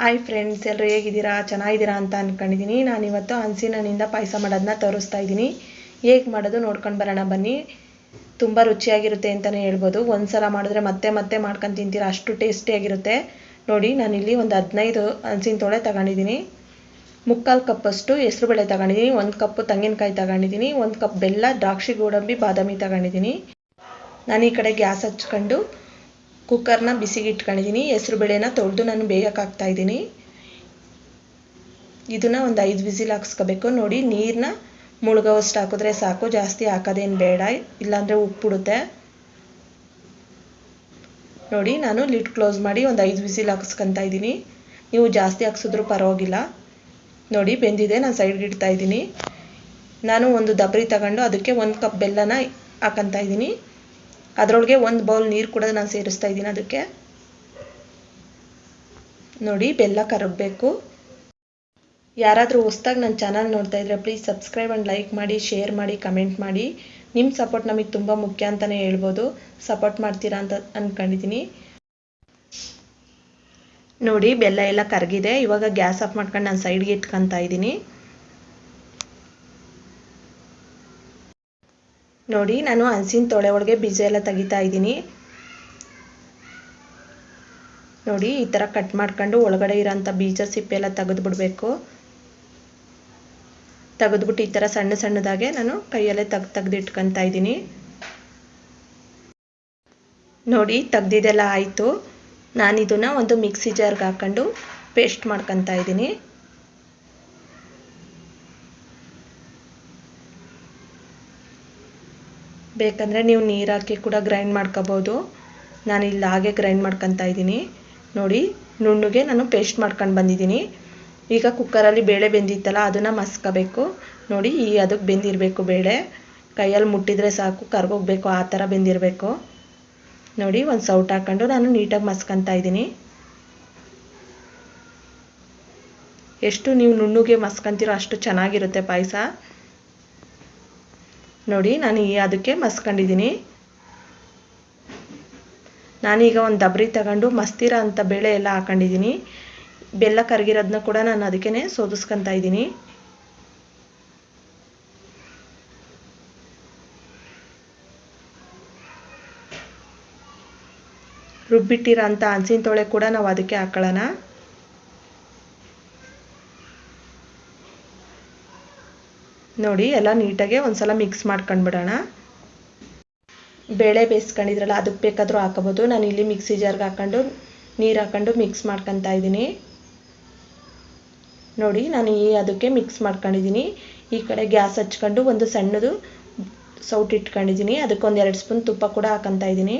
Hi friends ಎಲ್ಲರೂ ಹೇಗಿದ್ದೀರಾ? ಚೆನ್ನಾಗಿದ್ದೀರಾ ಅಂತ ಅಂದ್ಕೊಂಡಿದ್ದೀನಿ ನಾನಿವತ್ತು ಹಂಚಿನನಿಂದ ಪಾಯಸ ಮಾಡೋದನ್ನ ತೋರಿಸ್ತಾ ಇದ್ದೀನಿ. ಹೇಗೆ ಮಾಡೋದು ನೋಡ್ಕೊಂಡು ಬರೋಣ ಬನ್ನಿ. ತುಂಬ ರುಚಿಯಾಗಿರುತ್ತೆ ಅಂತಲೇ ಹೇಳ್ಬೋದು. ಒಂದು ಸಲ ಮಾಡಿದ್ರೆ ಮತ್ತೆ ಮತ್ತೆ ಮಾಡ್ಕೊಂಡು ತಿಂತೀರಾ? ಅಷ್ಟು ಟೇಸ್ಟಿಯಾಗಿರುತ್ತೆ ನೋಡಿ ನಾನಿಲ್ಲಿ ಒಂದು ಹದಿನೈದು ಹಂಸಿನ ತೊಳೆ ತಗೊಂಡಿದ್ದೀನಿ ಮುಕ್ಕಾಲು ಕಪ್ಪಷ್ಟು ಹೆಸರುಬೇಳೆ ತಗೊಂಡಿದ್ದೀನಿ ಒಂದು ಕಪ್ಪು ತೆಂಗಿನಕಾಯಿ ತಗೊಂಡಿದ್ದೀನಿ ಒಂದು ಕಪ್ ಬೆಲ್ಲ, ದ್ರಾಕ್ಷಿ, ಗೋಡಂಬಿ, ಬಾದಾಮಿ ತಗೊಂಡಿದ್ದೀನಿ ನಾನು ಈ ಕಡೆ ಗ್ಯಾಸ್ ಹಚ್ಕೊಂಡು ಕುಕ್ಕರ್ನ ಬಿಸಿಗೆ ಇಟ್ಕೊಂಡಿದ್ದೀನಿ ಹೆಸ್ರು ಬೇಳೆನ ತೊಳೆದು ನಾನು ಬೇಯೋಕ್ಕಾಗ್ತಾ ಇದ್ದೀನಿ ಇದನ್ನ ಒಂದು ಐದು ವಿಸಿಲ್ ಹಾಕ್ಸ್ಕೋಬೇಕು. ನೋಡಿ ನೀರನ್ನ ಮುಳುಗೋವಷ್ಟು ಹಾಕಿದ್ರೆ ಸಾಕು. ಜಾಸ್ತಿ ಹಾಕೋದೇನು ಬೇಡ. ಇಲ್ಲಾಂದರೆ ಉಪ್ಪಿಡುತ್ತೆ. ನೋಡಿ, ನಾನು ಲಿಡ್ ಕ್ಲೋಸ್ ಮಾಡಿ ಒಂದು ಐದು ವಿಸಿಲ್ ಹಾಕ್ಸ್ಕೊತ ಇದ್ದೀನಿ ನೀವು ಜಾಸ್ತಿ ಹಾಕ್ಸಿದ್ರು ಪರವಾಗಿಲ್ಲ. ನೋಡಿ, ಬೆಂದಿದೆ. ನಾನು ಸೈಡ್ಗೆ ಇಡ್ತಾ ಇದ್ದೀನಿ ನಾನು ಒಂದು ದಬರಿ ತಗೊಂಡು ಅದಕ್ಕೆ ಒಂದು ಕಪ್ ಬೆಲ್ಲನ ಹಾಕಂತ ಇದ್ದೀನಿ ಅದರೊಳಗೆ ಒಂದು ಬೌಲ್ ನೀರು ಕೂಡ ನಾನು ಸೇರಿಸ್ತಾ ಇದ್ದೀನಿ ಅದಕ್ಕೆ ನೋಡಿ, ಬೆಲ್ಲ ಕರಗಬೇಕು. ಯಾರಾದರೂ ಹೊಸ್ದಾಗಿ ನನ್ನ ಚಾನಲ್ ನೋಡ್ತಾ ಇದ್ರೆ ಪ್ಲೀಸ್ ಸಬ್ಸ್ಕ್ರೈಬ್ ಆ್ಯಂಡ್ ಲೈಕ್ ಮಾಡಿ ಶೇರ್ ಮಾಡಿ ಕಮೆಂಟ್ ಮಾಡಿ. ನಿಮ್ಮ ಸಪೋರ್ಟ್ ನಮಗೆ ತುಂಬ ಮುಖ್ಯ ಅಂತಲೇ ಹೇಳ್ಬೋದು. ಸಪೋರ್ಟ್ ಮಾಡ್ತೀರಾ ಅಂತ ಅಂದ್ಕೊಂಡಿದ್ದೀನಿ ನೋಡಿ, ಬೆಲ್ಲ ಎಲ್ಲ ಕರಗಿದೆ. ಇವಾಗ ಗ್ಯಾಸ್ ಆಫ್ ಮಾಡ್ಕೊಂಡು ನಾನು ಸೈಡ್ಗೆ ಇಟ್ಕೊತಾ ಇದ್ದೀನಿ. ನೋಡಿ, ನಾನು ಹಲಸಿನ ತೊಳೆ ಒಳಗೆ ಬೀಜ ಎಲ್ಲ ತೆಗಿತಾ ಇದ್ದೀನಿ. ನೋಡಿ, ಈ ಥರ ಕಟ್ ಮಾಡ್ಕೊಂಡು ಒಳಗಡೆ ಇರೋಂಥ ಬೀಜ ಸಿಪ್ಪೆ ಎಲ್ಲ ತೆಗೆದು ಬಿಡಬೇಕು ತೆಗೆದ್ಬಿಟ್ಟು ಈ ಥರ ಸಣ್ಣ ಸಣ್ಣದಾಗೆ ನಾನು ಕೈಯಲ್ಲೇ ತೆಗ್ದು ತೆಗ್ದು ಇಟ್ಕೊತಾ ಇದ್ದೀನಿ. ನೋಡಿ ತೆಗ್ದಿದೆಲ್ಲ ಆಯಿತು. ನಾನು ಇದನ್ನು ಒಂದು ಮಿಕ್ಸಿ ಜಾರ್ಗೆ ಹಾಕ್ಕೊಂಡು ಪೇಸ್ಟ್ ಮಾಡ್ಕೊತಾ ಇದ್ದೀನಿ. ಬೇಕಂದರೆ ನೀವು ನೀರು ಹಾಕಿ ಕೂಡ ಗ್ರೈಂಡ್ ಮಾಡ್ಕೋಬೋದು. ನಾನು ಇಲ್ಲಿ ಹಾಗೆ ಗ್ರೈಂಡ್ ಮಾಡ್ಕೊತಾ ಇದ್ದೀನಿ. ನೋಡಿ, ನುಣ್ಣಗೆ ನಾನು ಪೇಸ್ಟ್ ಮಾಡ್ಕೊಂಡು ಬಂದಿದ್ದೀನಿ. ಈಗ ಕುಕ್ಕರಲ್ಲಿ ಬೇಳೆ ಬೆಂದಿತ್ತಲ್ಲ, ಅದನ್ನು ಮಸ್ಕೋಬೇಕು. ನೋಡಿ, ಈ ಅದಕ್ಕೆ ಬೆಂದಿರಬೇಕು ಬೇಳೆ. ಕೈಯಲ್ಲಿ ಮುಟ್ಟಿದರೆ ಸಾಕು, ಕರ್ಗೋಗ್ಬೇಕು, ಆ ಥರ ಬೆಂದಿರಬೇಕು. ನೋಡಿ, ಒಂದು ಸೌಟ್ ಹಾಕ್ಕೊಂಡು ನಾನು ನೀಟಾಗಿ ಮಸ್ಕೊತಾ ಇದ್ದೀನಿ. ಎಷ್ಟು ನೀವು ನುಣ್ಣಗೆ ಮಸ್ಕೊಂತೀರೋ ಅಷ್ಟು ಚೆನ್ನಾಗಿರುತ್ತೆ ಪಾಯಸ. ನೋಡಿ, ನಾನು ಈ ಅದಕ್ಕೆ ಮಸ್ಕೊಂಡಿದ್ದೀನಿ. ನಾನೀಗ ಒಂದು ದಬ್ರಿ ತಗೊಂಡು ಮಸ್ತಿರ ಅಂತ ಬೇಳೆ ಎಲ್ಲ ಹಾಕೊಂಡಿದ್ದೀನಿ. ಬೆಲ್ಲ ಕರಗಿರೋದನ್ನ ಕೂಡ ನಾನು ಅದಕ್ಕೇ ಸೋದಿಸ್ಕೊತಾ ಇದ್ದೀನಿ. ರುಬ್ಬಿಟ್ಟಿರೋ ಅಂಥ ಹಣ್ಸಿನ ತೊಳೆ ಕೂಡ ನಾವು ಅದಕ್ಕೆ ಹಾಕೊಳ್ಳೋಣ. ನೋಡಿ, ಎಲ್ಲ ನೀಟಾಗೆ ಒಂದ್ಸಲ ಮಿಕ್ಸ್ ಮಾಡ್ಕೊಂಡ್ಬಿಡೋಣ. ಬೇಳೆ ಬೇಯಿಸ್ಕೊಂಡಿದ್ರಲ್ಲ, ಅದಕ್ಕೆ ಬೇಕಾದರೂ ಹಾಕೋಬೋದು. ನಾನು ಇಲ್ಲಿ ಮಿಕ್ಸಿ ಜಾರ್ಗೆ ಹಾಕ್ಕೊಂಡು, ನೀರು ಹಾಕೊಂಡು ಮಿಕ್ಸ್ ಮಾಡ್ಕೊತಾ ಇದ್ದೀನಿ. ನೋಡಿ, ನಾನು ಈ ಅದಕ್ಕೆ ಮಿಕ್ಸ್ ಮಾಡ್ಕೊಂಡಿದ್ದೀನಿ. ಈ ಕಡೆ ಗ್ಯಾಸ್ ಹಚ್ಕೊಂಡು ಒಂದು ಸಣ್ಣದು ಸೌಟ್ ಇಟ್ಕೊಂಡಿದ್ದೀನಿ. ಅದಕ್ಕೆ ಒಂದು ಎರಡು ಸ್ಪೂನ್ ತುಪ್ಪ ಕೂಡ ಹಾಕೊತಾ ಇದ್ದೀನಿ.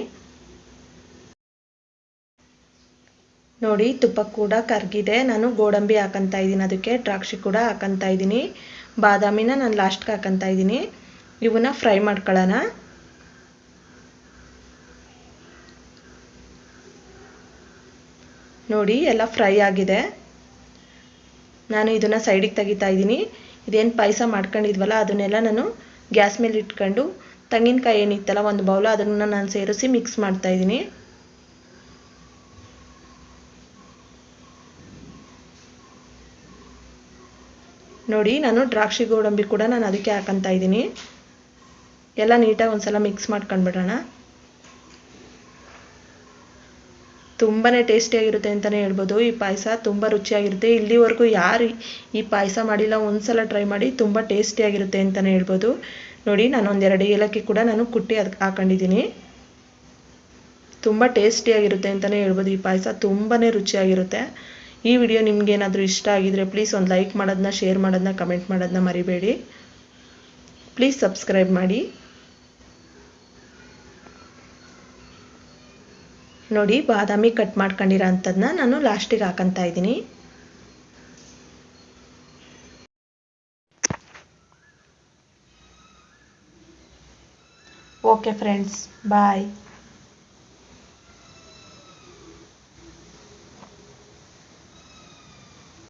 ನೋಡಿ, ತುಪ್ಪ ಕೂಡ ಕರ್ಗಿದೆ. ನಾನು ಗೋಡಂಬಿ ಹಾಕೊತಾ ಇದ್ದೀನಿ. ಅದಕ್ಕೆ ದ್ರಾಕ್ಷಿ ಕೂಡ ಹಾಕೊತಾ ಇದ್ದೀನಿ. ಬಾದಾಮಿನ ನಾನು ಲಾಸ್ಟ್ಗೆ ಹಾಕಂತ ಇದ್ದೀನಿ. ಇವನ್ನ ಫ್ರೈ ಮಾಡ್ಕೊಳ್ಳೋಣ. ನೋಡಿ, ಎಲ್ಲ ಫ್ರೈ ಆಗಿದೆ. ನಾನು ಇದನ್ನು ಸೈಡಿಗೆ ತೆಗಿತಾ ಇದ್ದೀನಿ. ಇದೇನು ಪಾಯಸ ಮಾಡ್ಕೊಂಡಿದ್ವಲ್ಲ, ಅದನ್ನೆಲ್ಲ ನಾನು ಗ್ಯಾಸ್ ಮೇಲೆ ಇಟ್ಕೊಂಡು, ತೆಂಗಿನಕಾಯಿ ಏನಿತ್ತಲ್ಲ, ಒಂದು ಬೌಲ್ ಅದನ್ನು ನಾನು ಸೇರಿಸಿ ಮಿಕ್ಸ್ ಮಾಡ್ತಾ ಇದ್ದೀನಿ. ನೋಡಿ, ನಾನು ದ್ರಾಕ್ಷಿ ಗೋಡಂಬಿ ಕೂಡ ನಾನು ಅದಕ್ಕೆ ಹಾಕಂತ ಇದ್ದೀನಿ. ಎಲ್ಲ ನೀಟಾಗಿ ಒಂದ್ಸಲ ಮಿಕ್ಸ್ ಮಾಡ್ಕೊಂಡ್ಬಿಡೋಣ. ತುಂಬಾ ಟೇಸ್ಟಿಯಾಗಿರುತ್ತೆ ಅಂತಲೇ ಹೇಳ್ಬೋದು. ಈ ಪಾಯಸ ತುಂಬ ರುಚಿಯಾಗಿರುತ್ತೆ. ಇಲ್ಲಿವರೆಗೂ ಯಾರು ಈ ಪಾಯಸ ಮಾಡಿಲ್ಲ, ಒಂದ್ಸಲ ಟ್ರೈ ಮಾಡಿ, ತುಂಬ ಟೇಸ್ಟಿಯಾಗಿರುತ್ತೆ ಅಂತಲೇ ಹೇಳ್ಬೋದು. ನೋಡಿ, ನಾನು ಒಂದೆರಡು ಏಲಕ್ಕಿ ಕೂಡ ನಾನು ಕುಟ್ಟಿ ಅದಕ್ಕೆ ಹಾಕೊಂಡಿದ್ದೀನಿ. ತುಂಬ ಟೇಸ್ಟಿಯಾಗಿರುತ್ತೆ ಅಂತಲೇ ಹೇಳ್ಬೋದು ಈ ಪಾಯಸ. ತುಂಬಾ ರುಚಿಯಾಗಿರುತ್ತೆ. ಈ ವಿಡಿಯೋ ನಿಮಗೇನಾದರೂ ಇಷ್ಟ ಆಗಿದ್ರೆ ಪ್ಲೀಸ್ ಒಂದು ಲೈಕ್ ಮಾಡೋದನ್ನ ಶೇರ್ ಮಾಡೋದನ್ನ ಕಮೆಂಟ್ ಮಾಡೋದನ್ನ ಮರಿಬೇಡಿ. ಪ್ಲೀಸ್ ಸಬ್ಸ್ಕ್ರೈಬ್ ಮಾಡಿ. ನೋಡಿ, ಬಾದಾಮಿ ಕಟ್ ಮಾಡ್ಕೊಂಡಿರೋ ಅಂಥದ್ದನ್ನ ನಾನು ಲಾಸ್ಟಿಗೆ ಹಾಕಂತ ಇದ್ದೀನಿ. Okay friends bye